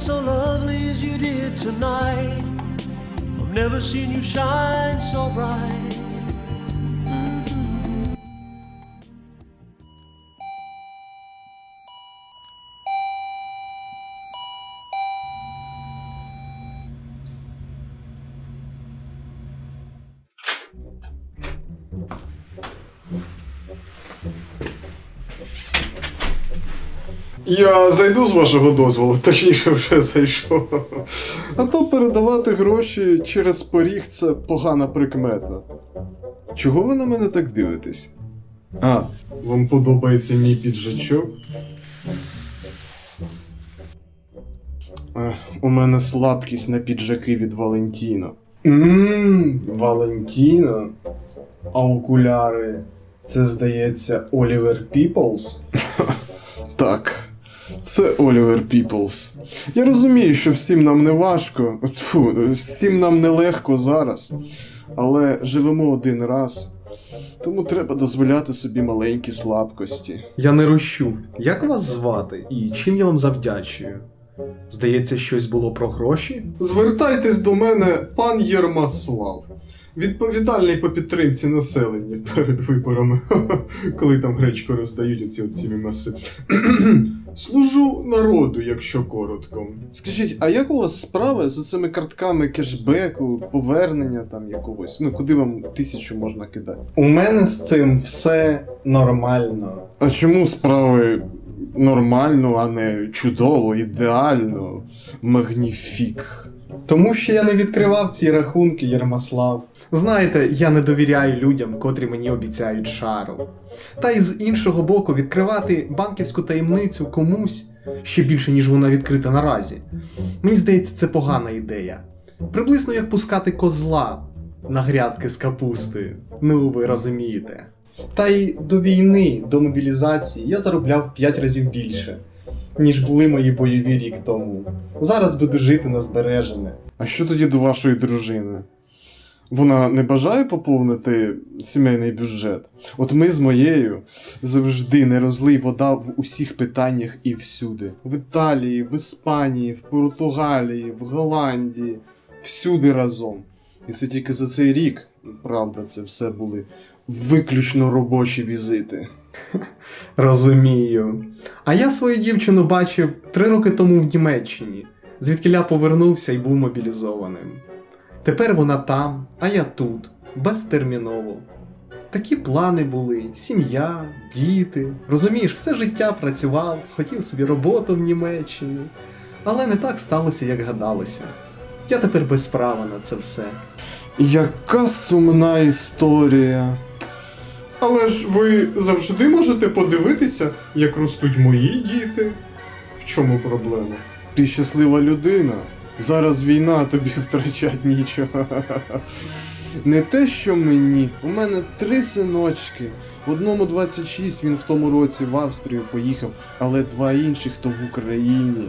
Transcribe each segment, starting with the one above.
so lovely as you did tonight. I've never seen you shine so bright. Я зайду з вашого дозволу, точніше вже зайшов. А то передавати гроші через поріг це погана прикмета. Чого ви на мене так дивитесь? А, вам подобається мій піджачок? Ех, у мене слабкість на піджаки від Валентіно. Ммм, Валентіно? А окуляри. Це здається Олівер Піплз? Так, це Олівер Піплз. Я розумію, що всім нам не важко, тьфу, всім нам не легко зараз, але живемо один раз. Тому треба дозволяти собі маленькі слабкості. Я не рощу. Як вас звати і чим я вам завдячую? Здається, щось було про гроші? Звертайтесь до мене, пан Єрмаслав. Відповідальний по підтримці населення перед виборами, коли там гречку роздають оці от маси. Служу народу, якщо коротко. Скажіть, а як у вас справи з цими картками кешбеку, повернення там якогось? Ну, куди вам тисячу можна кидати? У мене з цим все нормально. А чому справи нормально, а не чудово, ідеально, магніфік? Тому що я не відкривав ці рахунки, Єрмаслав. Знаєте, я не довіряю людям, котрі мені обіцяють шару. Та й з іншого боку, відкривати банківську таємницю комусь ще більше, ніж вона відкрита наразі. Мені здається, це погана ідея. Приблизно як пускати козла на грядки з капустою. Ну, ви розумієте. Та й до війни, до мобілізації я заробляв в 5 разів більше, ніж були мої бойові рік тому. Зараз буду жити на збережене. А що тоді до вашої дружини? Вона не бажає поповнити сімейний бюджет. От ми з моєю завжди не розлий вода в усіх питаннях і всюди. В Італії, в Іспанії, в Португалії, в Голландії, всюди разом. І це тільки за цей рік, правда, це все були виключно робочі візити. Розумію. А я свою дівчину бачив три роки тому в Німеччині, звідкиля повернувся і був мобілізованим. Тепер вона там, а я тут, безтерміново. Такі плани були: сім'я, діти. Розумієш, все життя працював, хотів собі роботу в Німеччині. Але не так сталося, як гадалося. Я тепер без права на це все. Яка сумна історія. Але ж ви завжди можете подивитися, як ростуть мої діти. В чому проблема? Ти щаслива людина. Зараз війна, тобі втрачать нічого. Не те, що мені. У мене три синочки. В одному 26 він в тому році в Австрію поїхав, але два інших то в Україні.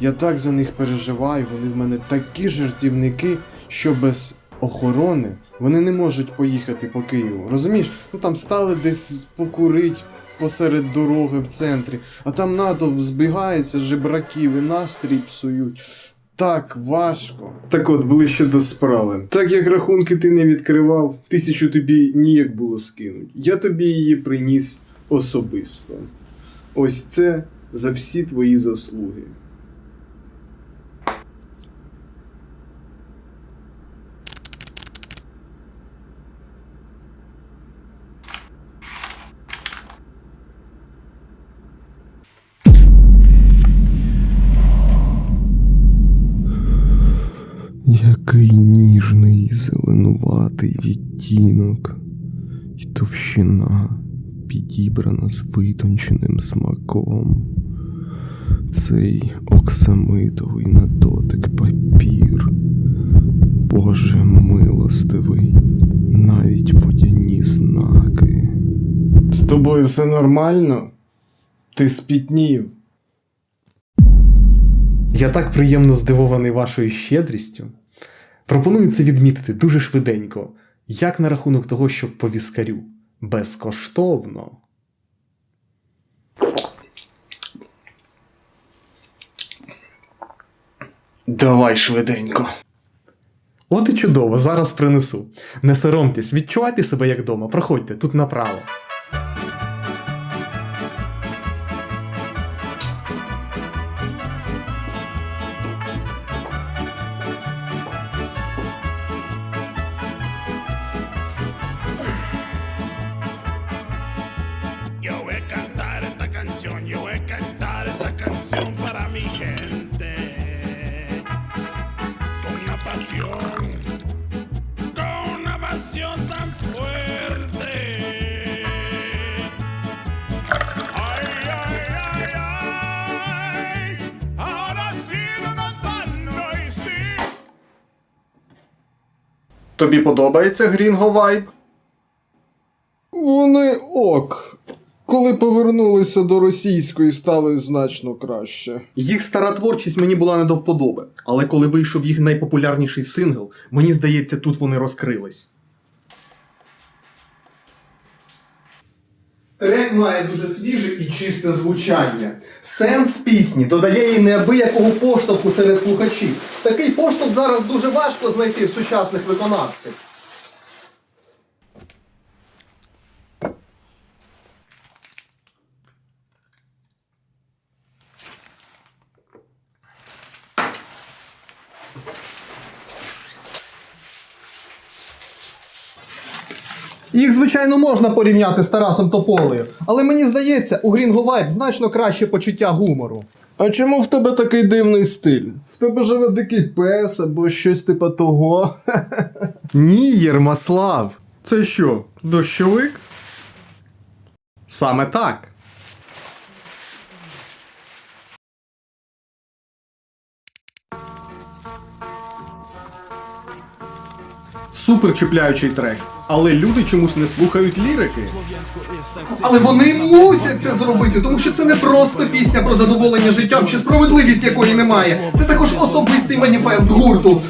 Я так за них переживаю, вони в мене такі жартівники, що без охорони вони не можуть поїхати по Києву. Розумієш? Ну там стали десь покурить посеред дороги в центрі, а там натовп збігається, жебраків і настрій псують. Так важко. Так от, ближче до справи. Так як рахунки ти не відкривав, тисячу тобі ніяк було скинуть. Я тобі її приніс особисто. Ось це за всі твої заслуги. Який ніжний зеленуватий відтінок, і товщина підібрана з витонченим смаком. Цей оксамитовий на дотик папір. Боже милостивий, навіть водяні знаки. З тобою все нормально? Ти спітнів. Я так приємно здивований вашою щедрістю. Пропоную це відмітити дуже швиденько, як на рахунок того, щоб по віскарю. Безкоштовно. Давай швиденько. От і чудово, зараз принесу. Не соромтесь, відчувайте себе як вдома. Проходьте тут направо. Pasión, con una pasión tan fuerte. Ay, ay, ay, ay, ahora sigo cantando y sí. Тобі подобається Грінго Вайб? Вони ок. Коли повернулися до російської, стали значно краще. Їх стара творчість мені була не до вподоби, але коли вийшов їх найпопулярніший сингл, мені здається, тут вони розкрились. Трек має дуже свіже і чисте звучання. Сенс пісні додає їй неабиякого поштовху серед слухачів. Такий поштовх зараз дуже важко знайти в сучасних виконавців. Їх, звичайно, можна порівняти з Тарасом Тополею, але мені здається, у Грінго Вайб значно краще почуття гумору. А чому в тебе такий дивний стиль? В тебе живе дикий пес або щось типа того. Ні, Єрмаслав. Це що, дощовик? Саме так. Супер чіпляючий трек. Але люди чомусь не слухають лірики. Але вони мусять це зробити, тому що це не просто пісня про задоволення життям чи справедливість якої немає. Це також особистий маніфест гурту.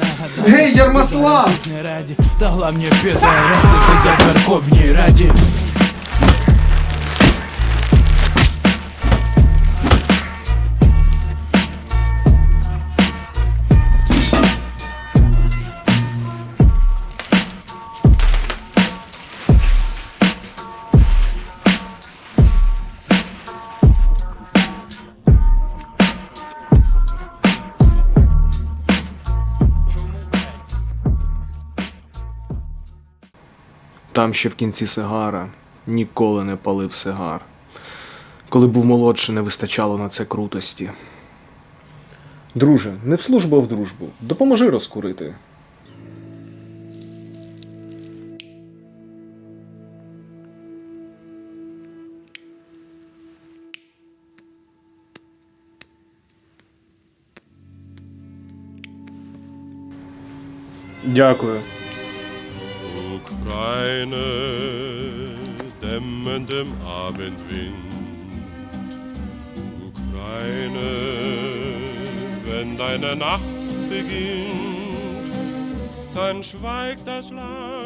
Гей, Ярмаслав! не раді, та главні підараси сидять в Верховній Раді. Там ще в кінці сигара ніколи не палив сигар. Коли був молодший, не вистачало на це крутості. Друже, не в службу, а в дружбу. Допоможи розкурити. Дякую. Ukraine, dämmendem Abendwind. Ukraine, wenn deine Nacht beginnt, dann schweigt das Land